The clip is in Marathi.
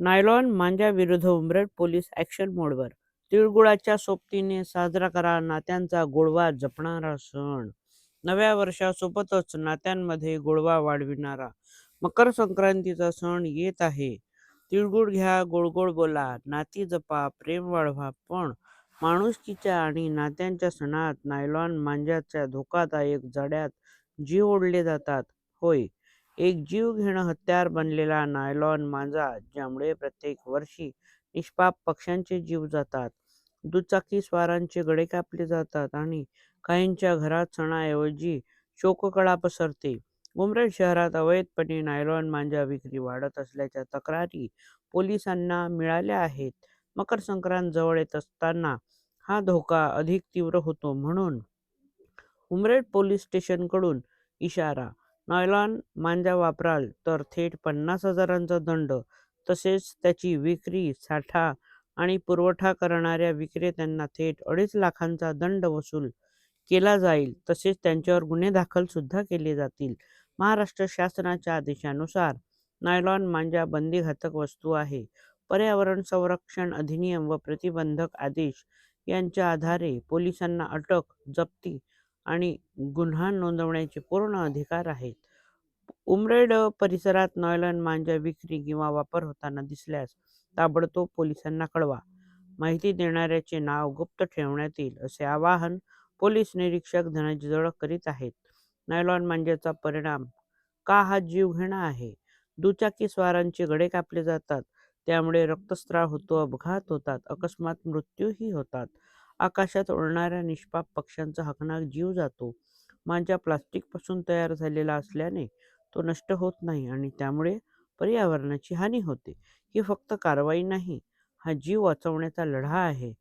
नायलॉन मांजाविरुद्ध उमरेड पोलीस ॲक्शन मोडवर. तिळगुळाच्या सोबतीने साजरा करा नात्यांचा गोडवा जपणारा सण. नव्या वर्षासोबतच नात्यांमध्ये गोडवा वाढविणारा मकर संक्रांतीचा सण येत आहे. तिळगुळ घ्या गोडगोड बोला नाती जपा प्रेम वाढवा पण माणुसकीच्या आणि नात्यांच्या सणात नायलॉन मांजाच्या धोकादायक जड्यात जीव ओढले जातात. होय एक जीव घेणं हत्यार बनलेला नायलॉन मांजा ज्यामुळे प्रत्येक वर्षी निष्पाप पक्ष्यांचे जीव जातात. दुचाकी स्वारांचे गडे कापले जातात आणि काहींच्या घरात सणाऐवजी शोककळा पसरते. उमरेड शहरात अवैधपणे नायलॉन मांजा विक्री वाढत असल्याच्या तक्रारी पोलिसांना मिळाल्या आहेत. मकर संक्रांत जवळ येत असताना हा धोका अधिक तीव्र होतो म्हणून उमरेड पोलीस स्टेशनकडून इशारा नायलॉन मांजा वापराल तर थेट पन्नास हजारांचा दंड. तसेच त्याची विक्री साठा आणि पुरवठा करणाऱ्या विक्रेत्यांना थेट अडीच लाखांचा दंड वसूल केला जाईल. तसेच त्यांच्यावर गुन्हे दाखल सुद्धा केले जातील. महाराष्ट्र शासनाच्या आदेशानुसार नायलॉन मांजा बंदीघातक वस्तू आहे. पर्यावरण संरक्षण अधिनियम व प्रतिबंधक आदेश यांच्या आधारे पोलिसांना अटक जप्ती आणि गुन्हा नोंदवण्याचे पूर्ण अधिकार आहेत. उमरेड परिसरात नॉयलन मांजा विक्री किंवा वापर होताना दिसल्यास ताबडतोब पोलिसांना कळवा. माहिती देणाऱ्याचे नाव गुप्त ठेवण्यात येईल असे आवाहन पोलीस निरीक्षक धनंजय करीत आहेत. नायलॉन मांजाचा परिणाम का हा जीवघेणा आहे? दुचाकी स्वारांचे गडे कापले जातात त्यामुळे रक्तस्राव होतो अपघात होतात अकस्मात मृत्यूही होतात. आकाशात उडणाऱ्या निष्पाप पक्ष्यांचा हकनाक जीव जातो. मांजा प्लास्टिकपासून तयार झालेला असल्याने तो नष्ट होत नाही आणि त्यामुळे पर्यावरणाची हानी होते. ही फक्त कारवाई नाही हा जीव वाचवण्याचा लढा आहे.